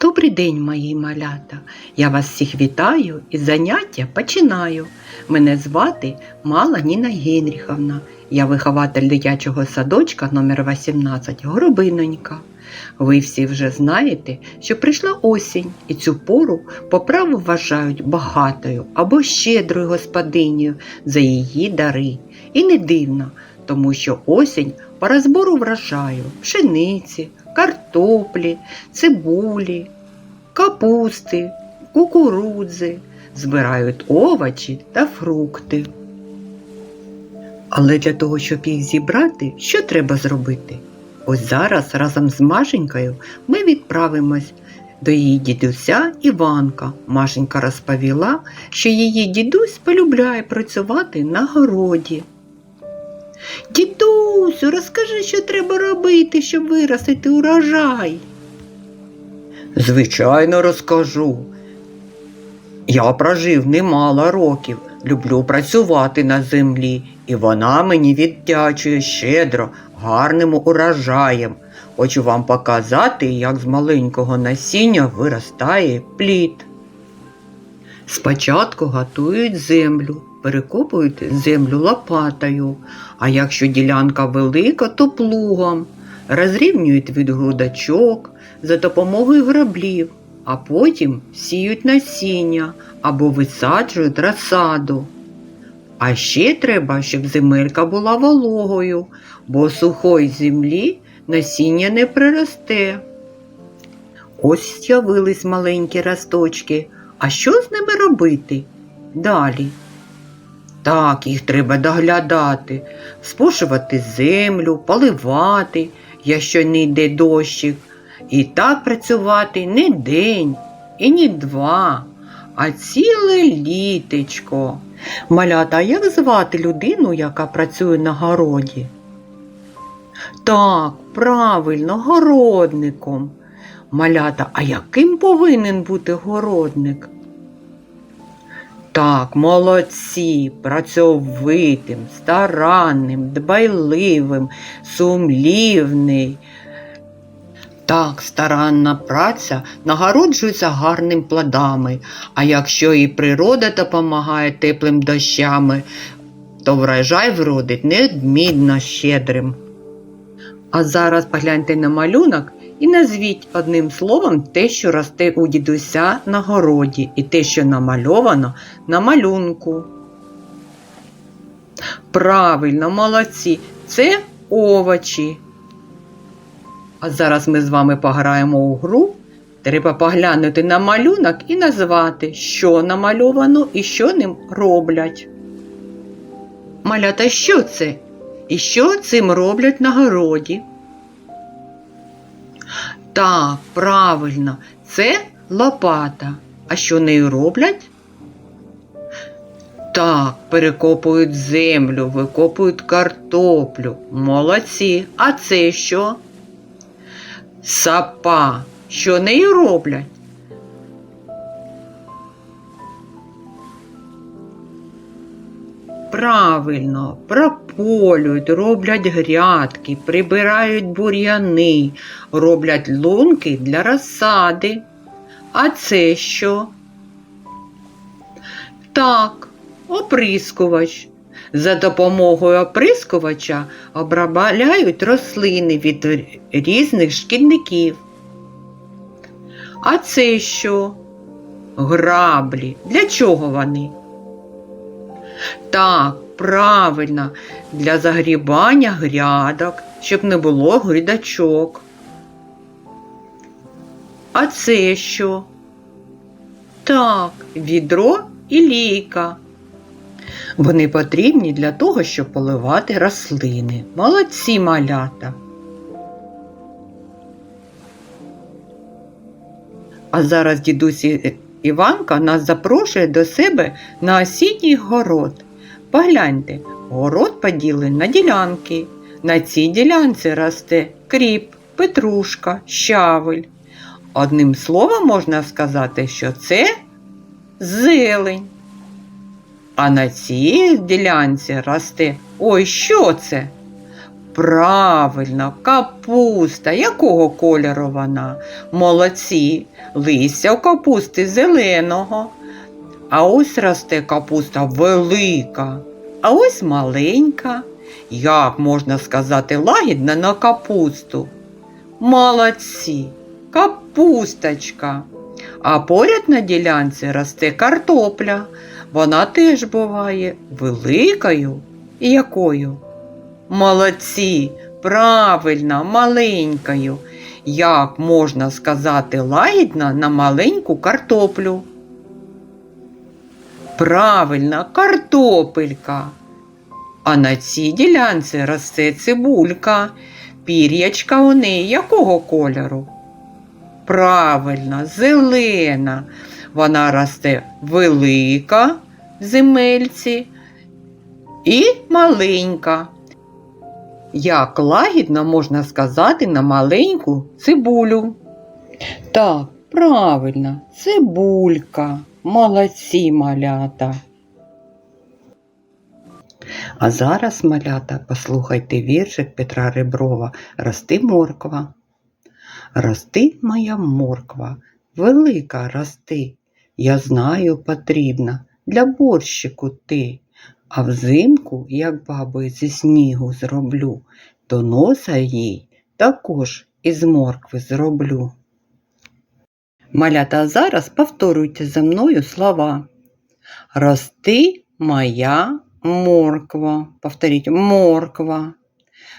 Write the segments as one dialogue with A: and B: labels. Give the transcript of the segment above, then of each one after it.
A: Добрий день, мої малята! Я вас всіх вітаю і заняття починаю. Мене звати Мала Ніна Генріховна. Я вихователь дитячого садочка номер 18 Горобинонька. Ви всі вже знаєте, що прийшла осінь, і цю пору по праву вважають багатою або щедрою господинею за її дари. І не дивно, тому що осінь пора збору врожаю, пшениці, картоплі, цибулі, капусти, кукурудзи, збирають овочі та фрукти. Але для того, щоб їх зібрати, що треба зробити? Ось зараз разом з Машенькою ми відправимось до її дідуся Іванка. Машенька розповіла, що її дідусь полюбляє працювати на городі. Дідусю, розкажи, що треба робити, щоб виростити урожай. Звичайно, розкажу. Я прожив немало років, люблю працювати на землі, і вона мені віддячує щедро, гарним урожаєм. Хочу вам показати, як з маленького насіння виростає плід. Спочатку готують землю, перекопують землю лопатою, а якщо ділянка велика, то плугом, розрівнюють від грудачок за допомогою граблів, а потім сіють насіння або висаджують розсаду. А ще треба, щоб земелька була вологою, бо сухої землі насіння не приросте. Ось з'явились маленькі росточки. А що з ними робити? Далі. Так, їх треба доглядати, спошувати землю, поливати, якщо не йде дощик. І так працювати не день і не два, а ціле літечко. Малята, а як звати людину, яка працює на городі? Так, правильно, городником. Малята, а яким повинен бути городник? Так, молодці, працьовитим, старанним, дбайливим, сумлівний. Так, старанна праця нагороджується гарним плодами, а якщо і природа допомагає теплим дощами, то врожай вродить неодмінно щедрим. А зараз погляньте на малюнок і назвіть одним словом те, що росте у дідуся на городі, і те, що намальовано на малюнку. Правильно, молодці, це овочі. А зараз ми з вами пограємо у гру. Треба поглянути на малюнок і назвати, що намальовано і що ним роблять. Малята, що це? І що цим роблять на городі? Так, правильно, це лопата. А що нею роблять? Так, перекопують землю, викопують картоплю. Молодці. А це що? Сапа. Що нею роблять? Правильно, прополюють, роблять грядки, прибирають бур'яни, роблять лунки для розсади. А це що? Так, оприскувач. За допомогою оприскувача обробляють рослини від різних шкідників. А це що? Граблі. Для чого вони? Так, правильно, для загрібання грядок, щоб не було грідачок. А це що? Так, відро і лійка. Вони потрібні для того, щоб поливати рослини. Молодці малята. А зараз дідусь Іванка нас запрошує до себе на осінній город. Погляньте, город поділений на ділянки. На цій ділянці росте кріп, петрушка, щавель. Одним словом можна сказати, що це зелень. А на цій ділянці росте ой, що це? Правильно, капуста. Якого кольору вона? Молодці, листя у капусти зеленого. А ось росте капуста велика, а ось маленька. Як можна сказати лагідно на капусту? Молодці, капусточка. А поряд на ділянці росте картопля. Вона теж буває великою і якою? Молодці, правильно, маленькою. Як можна сказати лагідно на маленьку картоплю? Правильно, картопелька. А на цій ділянці росте цибулька. Пір'ячка у неї якого кольору? Правильно, зелена. Вона росте велика в земельці і маленька. Як лагідно можна сказати на маленьку цибулю? Так, правильно, цибулька. Молодці малята. А зараз, малята, послухайте віршик Петра Реброва Рости морква. Рости моя морква, велика рости. Я знаю, потрібна для борщику ти. А взимку, як баби зі снігу зроблю, то носа їй також із моркви зроблю. Малята, зараз повторюйте за мною слова. Рости моя морква. Повторіть морква.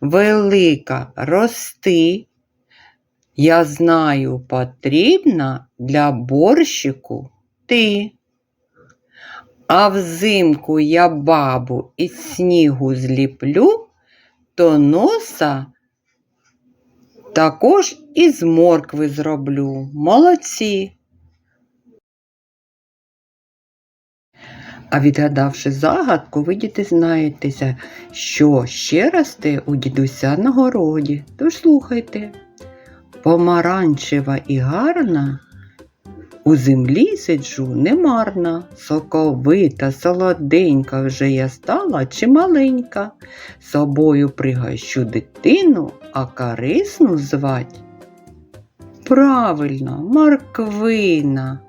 A: Велика рости. Я знаю, потрібна для борщику ти. А взимку я бабу із снігу зліплю, то носа також із моркви зроблю. Молодці. А відгадавши загадку, ви діти знаєтеся, що ще росте у дідуся на городі. Тож слухайте. Помаранчева і гарна, у землі сиджу немарна, соковита, солоденька вже я стала чи маленька. Собою пригощу дитину, а корисну звать. Правильно, морквина.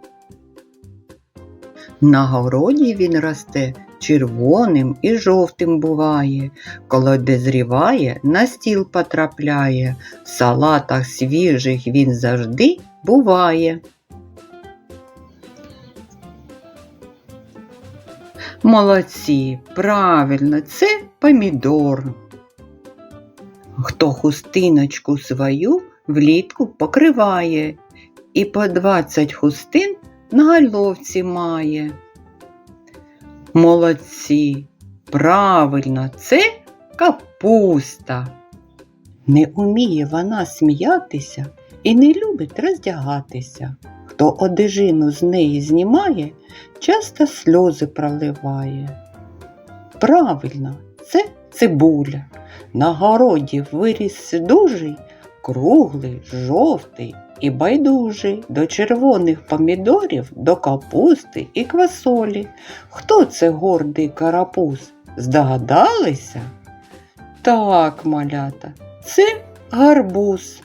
A: На городі він росте червоним і жовтим буває, коли дозріває, на стіл потрапляє, в салатах свіжих він завжди буває. Молодці, правильно, це помідор. Хто хустиночку свою влітку покриває і по двадцять хустин на гальовці має. Молодці, правильно, це капуста. Не уміє вона сміятися і не любить роздягатися. Хто одежину з неї знімає, часто сльози проливає. Правильно, це цибуля. На городі виріс дужий, круглий, жовтий і байдужий до червоних помідорів, до капусти і квасолі. Хто це гордий карапуз? Здогадалися? Так, малята, це гарбуз.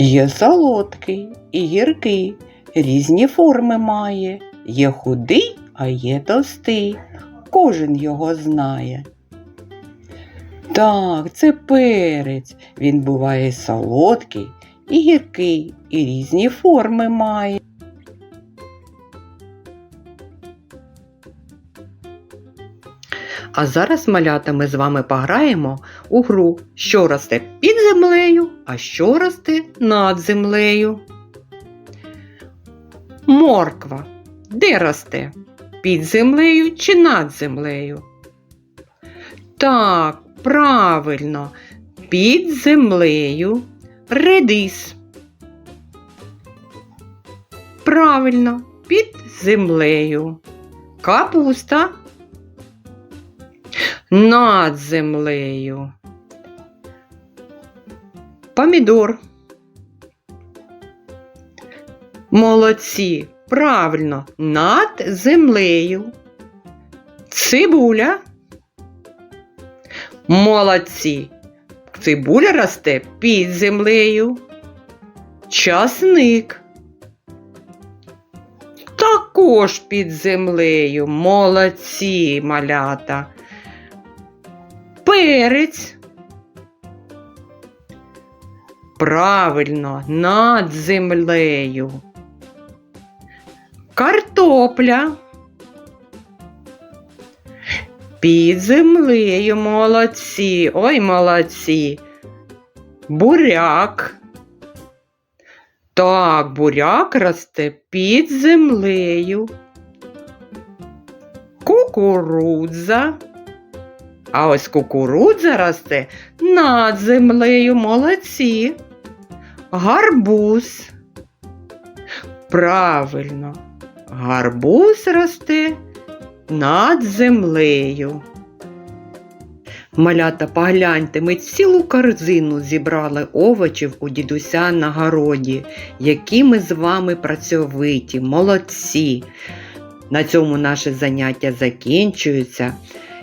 A: Є солодкий і гіркий, різні форми має. Є худий, а є товстий. Кожен його знає. Так, це перець. Він буває солодкий і гіркий, і різні форми має. А зараз, малята, ми з вами пограємо у гру, що росте під землею, а що росте над землею. Морква. Де росте? Під землею чи над землею? Так, правильно, під землею редис. Правильно, під землею. Капуста над землею. Помідор. Молодці. Правильно, над землею. Цибуля. Молодці. Цибуля росте під землею. Часник. Також під землею. Молодці малята. Перець. Правильно, над землею. Картопля. Під землею молодці. Ой, молодці. Буряк. Так, буряк росте під землею. Кукурудза. А ось кукурудза росте над землею. Молодці. Гарбуз. Правильно. Гарбуз росте над землею. Малята, погляньте, ми цілу корзину зібрали овочів у дідуся на городі, які ми з вами працьовиті, молодці. На цьому наше заняття закінчується.